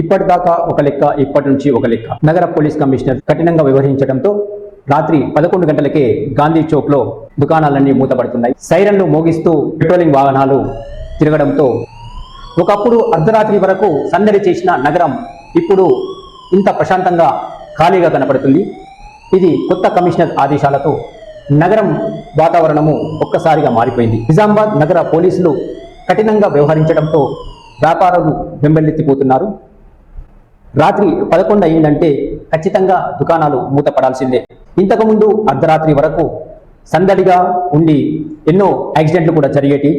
ఇప్పటిదాకా ఒక లెక్క ఇప్పటి నుంచి ఒక లెక్క. నగర పోలీస్ కమిషనర్ కఠినంగా వ్యవహరించడంతో రాత్రి పదకొండు గంటలకే గాంధీ చౌక్లో దుకాణాలన్నీ మూతపడుతున్నాయి. సైరన్లు మోగిస్తూ పెట్రోలింగ్ వాహనాలు తిరగడంతో ఒకప్పుడు అర్ధరాత్రి వరకు సందడి చేసిన నగరం ఇప్పుడు ఇంత ప్రశాంతంగా ఖాళీగా కనపడుతుంది. ఇది కొత్త కమిషనర్ ఆదేశాలతో నగరం వాతావరణము ఒక్కసారిగా మారిపోయింది. నిజామాబాద్ నగర పోలీసులు కఠినంగా వ్యవహరించడంతో వ్యాపారులు బెంబెల్లెత్తిపోతున్నారు రాత్రి పదకొండు అయిందంటే ఖచ్చితంగా దుకాణాలు మూతపడాల్సిందే. ఇంతకుముందు అర్ధరాత్రి వరకు సందడిగా ఉండి ఎన్నో యాక్సిడెంట్లు కూడా జరిగేటి.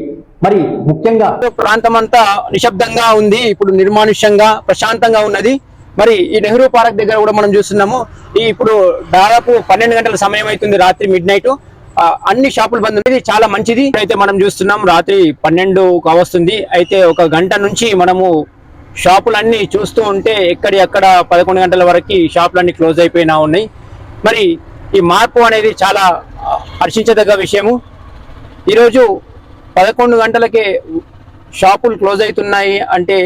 మరి ముఖ్యంగా ప్రాంతం అంతా నిశ్శబ్దంగా ఉంది ఇప్పుడు నిర్మానుష్యంగా ప్రశాంతంగా ఉన్నది. మరి ఈ నెహ్రూ పార్క్ దగ్గర కూడా మనం చూస్తున్నాము ఈ ఇప్పుడు దాదాపు పన్నెండు గంటల సమయం అవుతుంది రాత్రి మిడ్ నైట్. అన్ని షాపులు బంద్ అనేది చాలా మంచిది. అయితే మనం చూస్తున్నాం రాత్రి పన్నెండు కావస్తుంది అయితే ఒక గంట నుంచి మనము షాపులన్నీ చూస్తూ ఉంటే ఎక్కడి అక్కడ పదకొండు గంటల వరకు షాపులన్నీ క్లోజ్ అయిపోయినా ఉన్నాయి. మరి ఈ మార్పు అనేది చాలా హర్షించదగ్గ విషయము. ఈరోజు పదకొండు గంటలకే షాపులు క్లోజ్ అవుతున్నాయి అంటే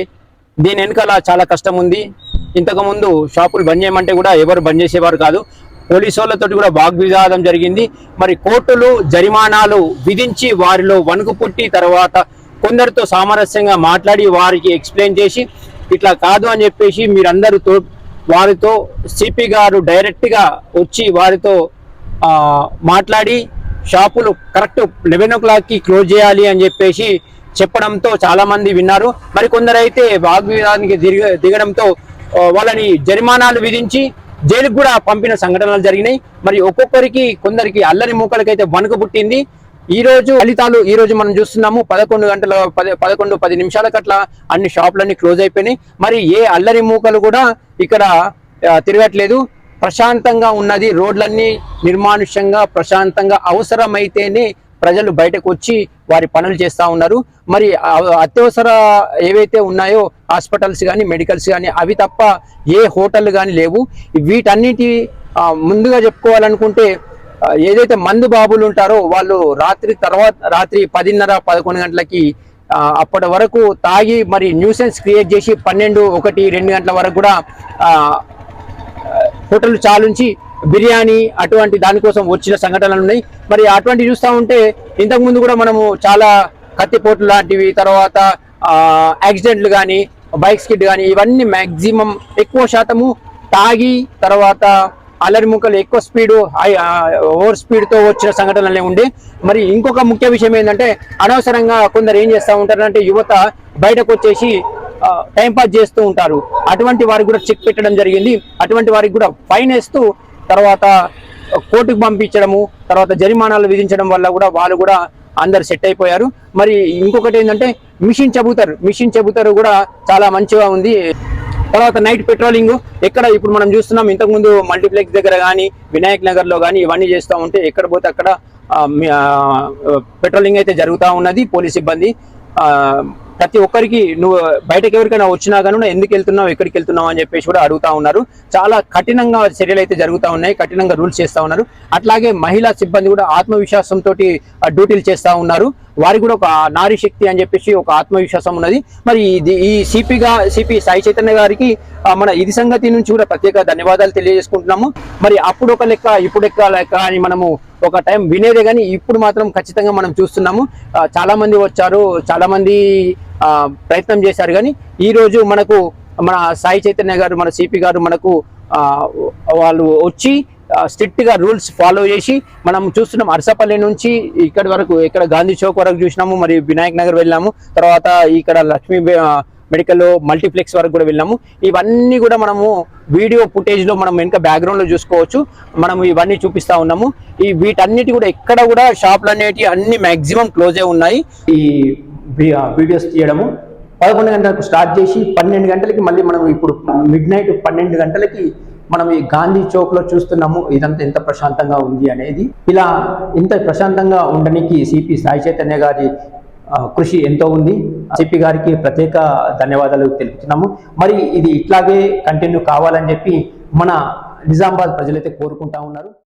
దీని వెనకాల చాలా కష్టం ఉంది. ఇంతకుముందు షాపులు బంద్ చేయమంటే కూడా ఎవరు బంద్ చేసేవారు కాదు. పోలీసు వాళ్ళతో కూడా వాగ్వివాదం జరిగింది. మరి కోర్టులు జరిమానాలు విధించి వారిలో వణుకు పుట్టి తర్వాత కొందరితో సామరస్యంగా మాట్లాడి వారికి ఎక్స్ప్లెయిన్ చేసి ఇట్లా కాదు అని చెప్పేసి మీరందరూ తో వారితో సిపి గారు డైరెక్ట్గా వచ్చి వారితో మాట్లాడి షాపులు కరెక్ట్ లెవెన్ ఓ క్లాక్కి క్లోజ్ చేయాలి అని చెప్పేసి చెప్పడంతో చాలా మంది విన్నారు. మరి కొందరైతే వాగ్వివాదానికి దిగ దిగడంతో వాళ్ళని జరిమానాలు విధించి జైలుకు కూడా పంపిన సంఘటనలు జరిగినాయి. మరి ఒక్కొక్కరికి కొందరికి అల్లరి మూకలకైతే వణుకు పుట్టింది. ఈ రోజు ఫలితాలు ఈ రోజు మనం చూస్తున్నాము. పదకొండు గంటల పది పదకొండు పది నిమిషాల కట్ల అన్ని షాపులన్నీ క్లోజ్ అయిపోయినాయి. మరి ఏ అల్లరి మూకలు కూడా ఇక్కడ తిరగట్లేదు. ప్రశాంతంగా ఉన్నది. రోడ్లన్నీ నిర్మానుష్యంగా ప్రశాంతంగా అవసరమైతేనే ప్రజలు బయటకు వచ్చి వారి పనులు చేస్తూ ఉన్నారు. మరి అత్యవసర ఏవైతే ఉన్నాయో హాస్పిటల్స్ కానీ మెడికల్స్ కానీ అవి తప్ప ఏ హోటల్ కానీ లేవు. వీటన్నిటి ముందుగా చెప్పుకోవాలనుకుంటే ఏదైతే మందు బాబులు ఉంటారో వాళ్ళు రాత్రి తర్వాత రాత్రి పదిన్నర పదకొండు గంటలకి అప్పటి వరకు తాగి మరి న్యూసెన్స్ క్రియేట్ చేసి పన్నెండు ఒకటి రెండు గంటల వరకు కూడా హోటల్ చాలుంచి బిర్యానీ అటువంటి దానికోసం వచ్చిన సంఘటనలు ఉన్నాయి. మరి అటువంటి చూస్తూ ఉంటే ఇంతకు ముందు కూడా మనము చాలా కత్తిపోట్లు లాంటివి తర్వాత యాక్సిడెంట్లు కానీ బైక్ స్కిడ్ కానీ ఇవన్నీ మ్యాక్సిమం ఎక్కువ శాతము తాగి తర్వాత అల్లరి ముక్కలు ఎక్కువ స్పీడ్ ఓవర్ స్పీడ్తో వచ్చిన సంఘటనలే ఉండే. మరి ఇంకొక ముఖ్య విషయం ఏంటంటే అనవసరంగా కొందరు ఏం చేస్తూ ఉంటారంటే యువత బయటకు వచ్చేసి టైంపాస్ చేస్తూ ఉంటారు. అటువంటి వారికి కూడా చెక్ పెట్టడం జరిగింది. అటువంటి వారికి కూడా ఫైన్ వేస్తూ తర్వాత కోర్టుకు పంపించడము తర్వాత జరిమానాలు విధించడం వల్ల కూడా వాళ్ళు కూడా అందరు సెట్ అయిపోయారు. మరి ఇంకొకటి ఏంటంటే మిషన్ చెబుతారు మిషన్ చెబుతారు కూడా చాలా మంచిగా ఉంది. తర్వాత నైట్ పెట్రోలింగ్ ఎక్కడ ఇప్పుడు మనం చూస్తున్నాం ఇంతకుముందు మల్టీప్లెక్స్ దగ్గర కానీ వినాయక్ నగర్లో కానీ ఇవన్నీ చేస్తూ ఉంటే ఎక్కడ పోతే అక్కడ పెట్రోలింగ్ అయితే జరుగుతూ ఉన్నది పోలీస్ సిబ్బంది. ఆ, ప్రతి ఒక్కరికి నువ్వు బయటకు ఎవరికైనా వచ్చినా కానీ ఎందుకు వెళ్తున్నావు ఎక్కడికి వెళ్తున్నావు అని చెప్పేసి కూడా అడుగుతా ఉన్నారు చాలా కఠినంగా చర్యలు అయితే జరుగుతూ ఉన్నాయి కఠినంగా రూల్స్ చేస్తూ ఉన్నారు అట్లాగే మహిళా సిబ్బంది కూడా ఆత్మవిశ్వాసంతో డ్యూటీలు చేస్తూ ఉన్నారు వారికి కూడా ఒక నారీ శక్తి అని చెప్పేసి ఒక ఆత్మవిశ్వాసం ఉన్నది మరి ఇది ఈ సిపిగా సిపి సాయి చైతన్య గారికి మన ఇది సంగతి నుంచి కూడా ప్రత్యేక ధన్యవాదాలు తెలియజేసుకుంటున్నాము. మరి అప్పుడు ఒక లెక్క ఇప్పుడు ఎక్క లెక్క అని మనము ఒక టైం వినేదే కానీ ఇప్పుడు మాత్రం ఖచ్చితంగా మనం చూస్తున్నాము. చాలా మంది వచ్చారు చాలా మంది ఆ, ప్రయత్నం చేశారు కానీ ఈ రోజు మనకు మన సాయి చైతన్య గారు మన సిపి గారు మనకు ఆ, వాళ్ళు వచ్చి స్ట్రిక్ట్గా రూల్స్ ఫాలో చేసి మనం చూస్తున్నాం. అరసపల్లి నుంచి ఇక్కడ వరకు ఇక్కడ గాంధీ చౌక్ వరకు చూసినాము. మరి వినాయక్ నగర్ వెళ్ళాము తర్వాత ఇక్కడ లక్ష్మీ మెడికల్లో మెడికల్ మల్టీప్లెక్స్ వరకు కూడా వెళ్ళాము ఇవన్నీ కూడా మనము వీడియో ఫుటేజ్లో మనం వెనుక బ్యాక్గ్రౌండ్లో చూసుకోవచ్చు. మనం ఇవన్నీ చూపిస్తా ఉన్నాము. ఈ వీటన్నిటి కూడా ఎక్కడ కూడా షాపులు అనేటివి అన్ని మాక్సిమం క్లోజ్ అయి ఉన్నాయి. ఈ వీడియోస్ తీయడము. పదకొండు గంటలకు స్టార్ట్ చేసి పన్నెండు గంటలకి మళ్ళీ మనం ఇప్పుడు మిడ్ నైట్ పన్నెండు గంటలకి మనం ఈ గాంధీ చౌక్లో చూస్తున్నాము. ఇదంతా ఎంత ప్రశాంతంగా ఉంది అనేది. ఇలా ఇంత ప్రశాంతంగా ఉండడానికి సిపి సాయి చైతన్య గారి కృషి ఎంతో ఉంది. జేపీ గారికి ప్రత్యేక ధన్యవాదాలు తెలుపుతున్నాము. మరి ఇది ఇట్లాగే కంటిన్యూ కావాలని చెప్పి మన నిజామాబాద్ ప్రజలైతే కోరుకుంటా ఉన్నారు.